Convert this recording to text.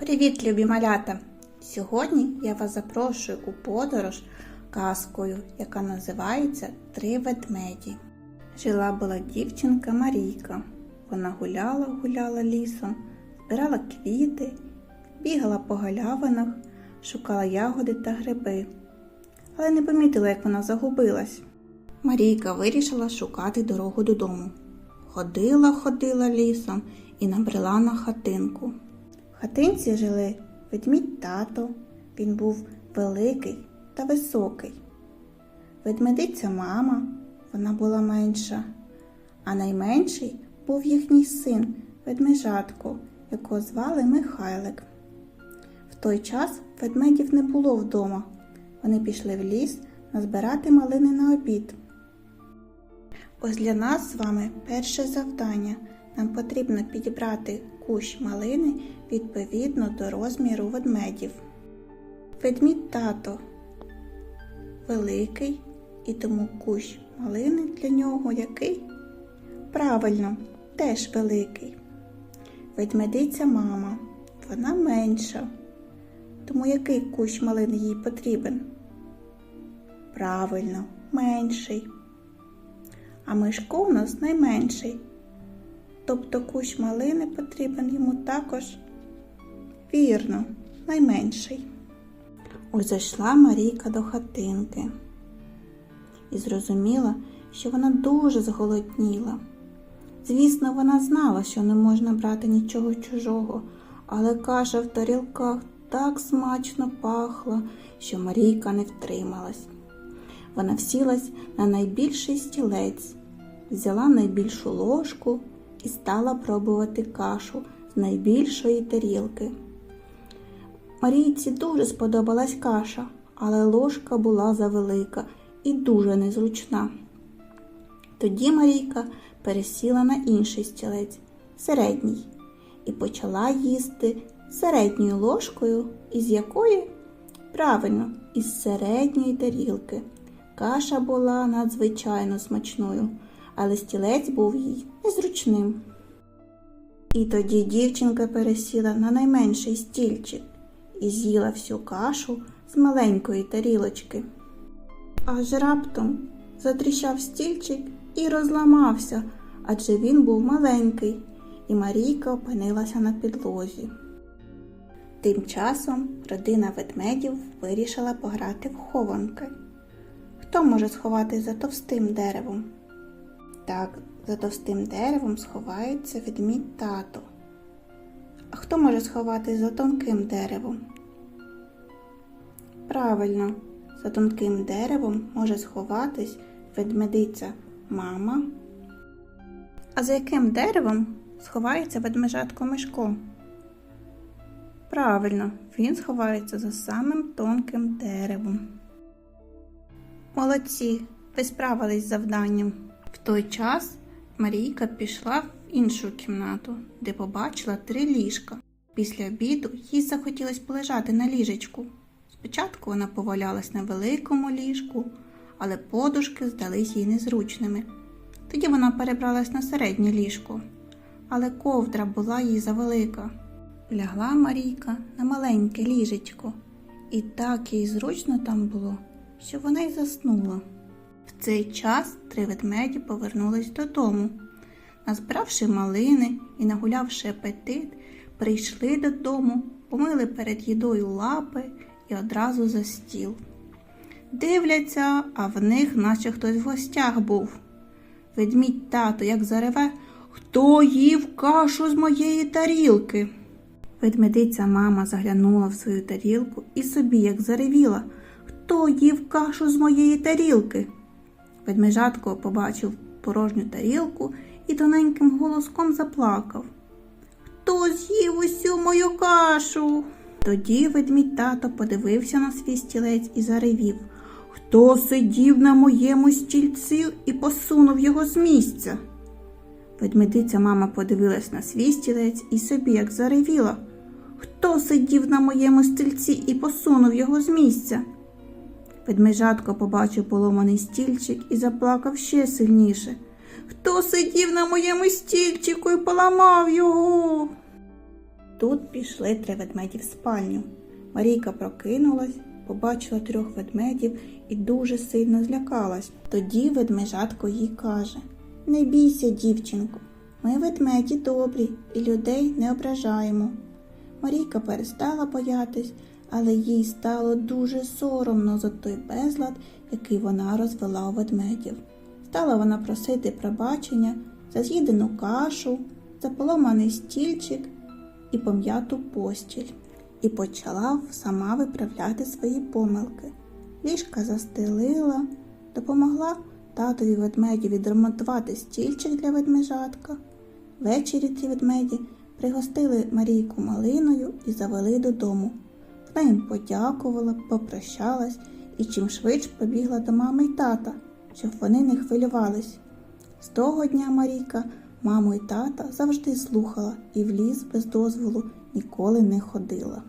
Привіт, любі малята! Сьогодні я вас запрошую у подорож казкою, яка називається Три ведмеді. Жила була дівчинка Марійка. Вона гуляла, гуляла лісом, збирала квіти, бігала по галявинах, шукала ягоди та гриби, але не помітила, як вона загубилась. Марійка вирішила шукати дорогу додому. Ходила, ходила лісом і набрела на хатинку. Хатинці жили ведмідь тато, він був великий та високий. Ведмедиця мама, вона була менша, а найменший був їхній син, ведмежатко, якого звали Михайлик. В той час ведмедів не було вдома. Вони пішли в ліс назбирати малини на обід. Ось для нас з вами перше завдання. Нам потрібно підібрати кущ малини відповідно до розміру ведмедів. Ведмідь тато великий, і тому кущ малини для нього який? Правильно, теж великий. Ведмедиця мама, вона менша. Тому який кущ малини їй потрібен? Правильно, менший. А Мишко у нас найменший. Тобто кущ малини потрібен йому також вірно, найменший. Ось зайшла Марійка до хатинки і зрозуміла, що вона дуже зголодніла. Звісно, вона знала, що не можна брати нічого чужого, але каша в тарілках так смачно пахла, що Марійка не втрималась. Вона всілась на найбільший стілець, взяла найбільшу ложку і стала пробувати кашу з найбільшої тарілки. Марійці дуже сподобалась каша, але ложка була завелика і дуже незручна. Тоді Марійка пересіла на інший стілець, середній, і почала їсти середньою ложкою, із якої, правильно, із середньої тарілки. Каша була надзвичайно смачною, але стілець був їй незручним. І тоді дівчинка пересіла на найменший стільчик і з'їла всю кашу з маленької тарілочки. Аж раптом затріщав стільчик і розламався, адже він був маленький, і Марійка опинилася на підлозі. Тим часом родина ведмедів вирішила пограти в хованки. Хто може сховатись за товстим деревом? Так, за товстим деревом сховається ведмідь тато. А хто може сховатись за тонким деревом? Правильно, за тонким деревом може сховатись ведмедиця мама. А за яким деревом сховається ведмежатко Мишко? Правильно, він сховається за самим тонким деревом. Молодці, ви справились з завданням. Той час Марійка пішла в іншу кімнату, де побачила три ліжка. Після обіду їй захотілось полежати на ліжечку. Спочатку вона повалялась на великому ліжку, але подушки здались їй незручними. Тоді вона перебралась на середнє ліжко, але ковдра була їй завелика. Лягла Марійка на маленьке ліжечко, і так їй зручно там було, що вона й заснула. В цей час три ведмеді повернулись додому. Назбиравши малини і нагулявши апетит, прийшли додому, помили перед їдою лапи і одразу за стіл. Дивляться, а в них наче хтось в гостях був. Ведмідь тато, як зареве, хто їв кашу з моєї тарілки. Ведмедиця мама заглянула в свою тарілку і собі як заревіла, хто їв кашу з моєї тарілки. Ведмежатко побачив порожню тарілку і тоненьким голоском заплакав. Хто з'їв усю мою кашу? Тоді ведмідь тато подивився на свій стілець і заревів. Хто сидів на моєму стільці і посунув його з місця? Ведмедиця мама подивилась на свій стілець і собі як заревіла. Хто сидів на моєму стільці і посунув його з місця? Ведмежатко побачив поломаний стільчик і заплакав ще сильніше. Хто сидів на моєму стільчику і поламав його? тут пішли три ведмеді в спальню. Марійка прокинулась, побачила трьох ведмедів і дуже сильно злякалась. Тоді ведмежатко їй каже: Не бійся, дівчинко, ми ведмеді добрі і людей не ображаємо. Марійка перестала боятись, але їй стало дуже соромно за той безлад, який вона розвела у ведмедів. Стала вона просити пробачення за з'їдену кашу, за поломаний стільчик і пом'яту постіль, і почала сама виправляти свої помилки. Ліжка застелила, допомогла татові ведмеді відремонтувати стільчик для ведмежатка. Ввечері ті ведмеді пригостили Марійку малиною і завели додому. Вона їм подякувала, попрощалась і чим швидше побігла до мами й тата, щоб вони не хвилювались. З того дня Марійка маму й тата завжди слухала і в ліс без дозволу ніколи не ходила.